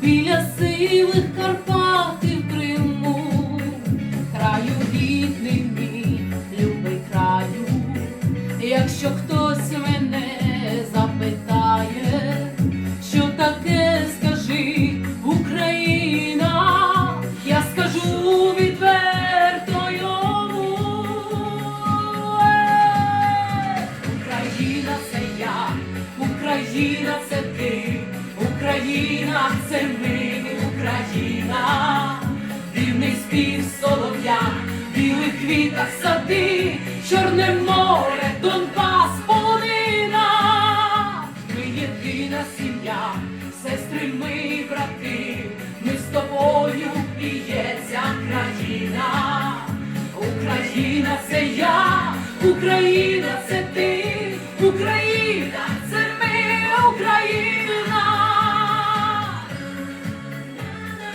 біля сивих Карпат і в краю рідний любий краю, якщо хто. Україна це ти, Україна це ми, Україна, дивний спів солов'я, білих квітах сади, Чорне море, Донбас, полонина. Ми єдина сім'я, сестри, ми брати, ми з тобою б'ється країна. Україна це я, Україна це